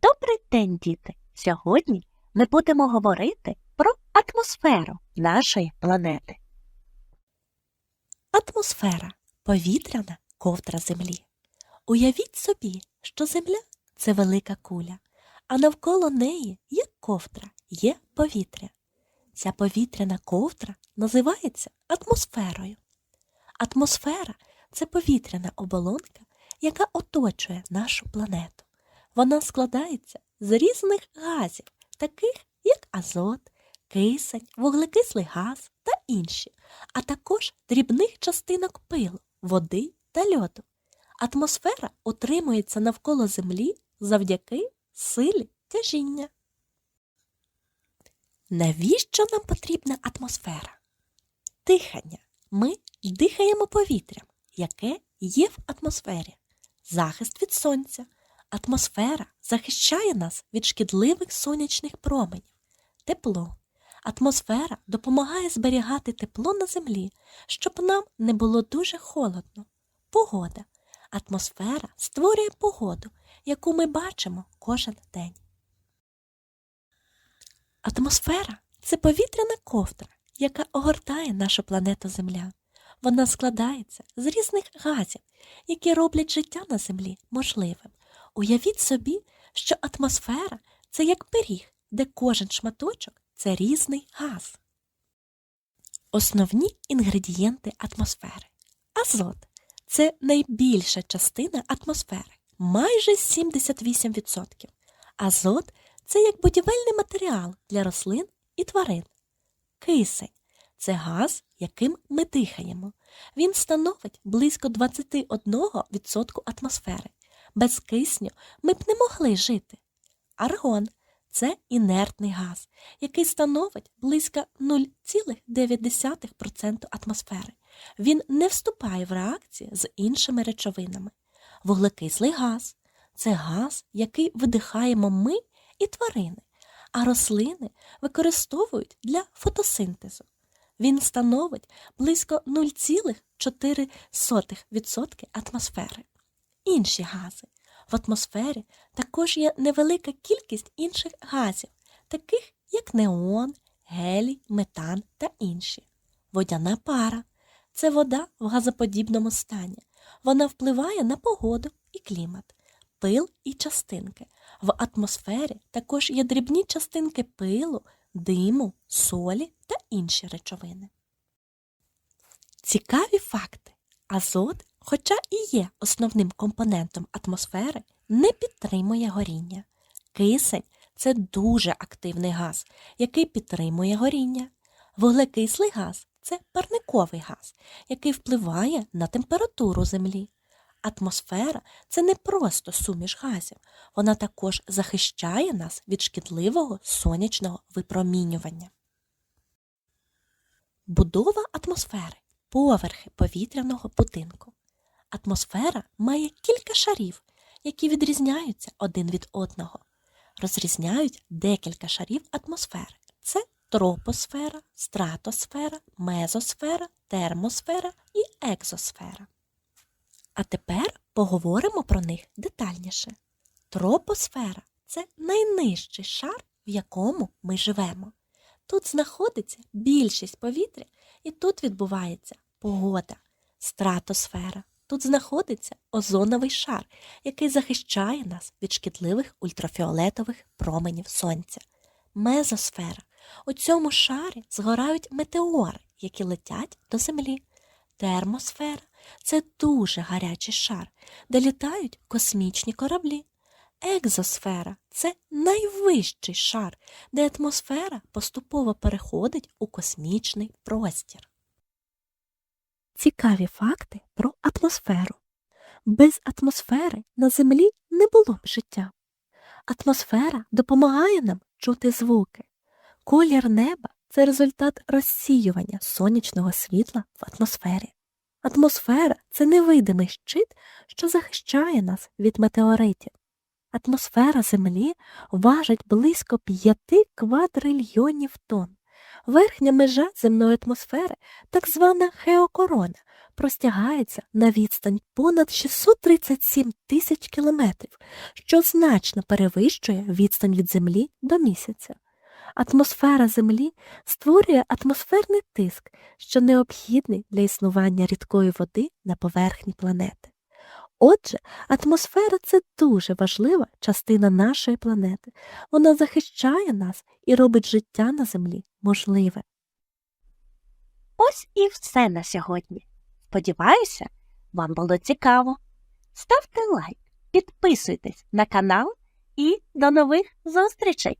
Добрий день, діти! Сьогодні ми будемо говорити про атмосферу нашої планети. Атмосфера повітряна ковдра Землі. Уявіть собі, що Земля це велика куля, а навколо неї, як ковдра, є повітря. Ця повітряна ковдра називається атмосферою. Атмосфера це повітряна оболонка, яка оточує нашу планету. Вона складається з різних газів, таких як азот, кисень, вуглекислий газ та інші, а також дрібних частинок пилу, води та льоду. Атмосфера утримується навколо Землі завдяки силі тяжіння. Навіщо нам потрібна атмосфера? Дихання. Ми дихаємо повітрям, яке є в атмосфері, захист від сонця. Атмосфера захищає нас від шкідливих сонячних променів, тепло. Атмосфера допомагає зберігати тепло на землі, щоб нам не було дуже холодно. Погода. Атмосфера створює погоду, яку ми бачимо кожен день. Атмосфера це повітряна ковдра, яка огортає нашу планету Земля. Вона складається з різних газів, які роблять життя на землі можливим. Уявіть собі, що атмосфера це як пиріг, де кожен шматочок це різний газ. Основні інгредієнти атмосфери. Азот це найбільша частина атмосфери, майже 78%. Азот це як будівельний матеріал для рослин і тварин. Кисень це газ, яким ми дихаємо. Він становить близько 21% атмосфери. Без кисню ми б не могли жити. Аргон це інертний газ, який становить близько 0,9% атмосфери. Він не вступає в реакції з іншими речовинами. Вуглекислий газ це газ, який видихаємо ми і тварини, а рослини використовують для фотосинтезу. Він становить близько 0,4% атмосфери. Інші гази. В атмосфері також є невелика кількість інших газів, таких як неон, гелій, метан та інші. Водяна пара це вода в газоподібному стані. Вона впливає на погоду і клімат, пил і частинки. В атмосфері також є дрібні частинки пилу, диму, солі та інші речовини. Цікаві факти. Азот, хоча і є основним компонентом атмосфери, не підтримує горіння. Кисень це дуже активний газ, який підтримує горіння. Вуглекислий газ це парниковий газ, який впливає на температуру Землі. Атмосфера це не просто суміш газів, вона також захищає нас від шкідливого сонячного випромінювання. Будова атмосфери поверхи повітряного будинку. Атмосфера має кілька шарів, які відрізняються один від одного. Розрізняють декілька шарів атмосфери. Це тропосфера, стратосфера, мезосфера, термосфера і екзосфера. А тепер поговоримо про них детальніше. Тропосфера це найнижчий шар, в якому ми живемо. Тут знаходиться більшість повітря, і тут відбувається погода, стратосфера. Тут знаходиться озоновий шар, який захищає нас від шкідливих ультрафіолетових променів сонця. Мезосфера. У цьому шарі згорають метеори, які летять до землі. Термосфера це дуже гарячий шар, де літають космічні кораблі. Екзосфера це найвищий шар, де атмосфера поступово переходить у космічний простір. Цікаві факти про атмосферу. Без атмосфери на Землі не було б життя. Атмосфера допомагає нам чути звуки. Колір неба це результат розсіювання сонячного світла в атмосфері. Атмосфера це невидимий щит, що захищає нас від метеоритів. Атмосфера Землі важить близько 5 квадрильйонів тонн. Верхня межа земної атмосфери так звана геокорона, простягається на відстань понад 637 тисяч кілометрів, що значно перевищує відстань від Землі до місяця. Атмосфера Землі створює атмосферний тиск, що необхідний для існування рідкої води на поверхні планети. Отже, атмосфера це дуже важлива частина нашої планети. Вона захищає нас і робить життя на землі можливе. Ось і все на сьогодні. Сподіваюся, вам було цікаво. Ставте лайк, підписуйтесь на канал і до нових зустрічей!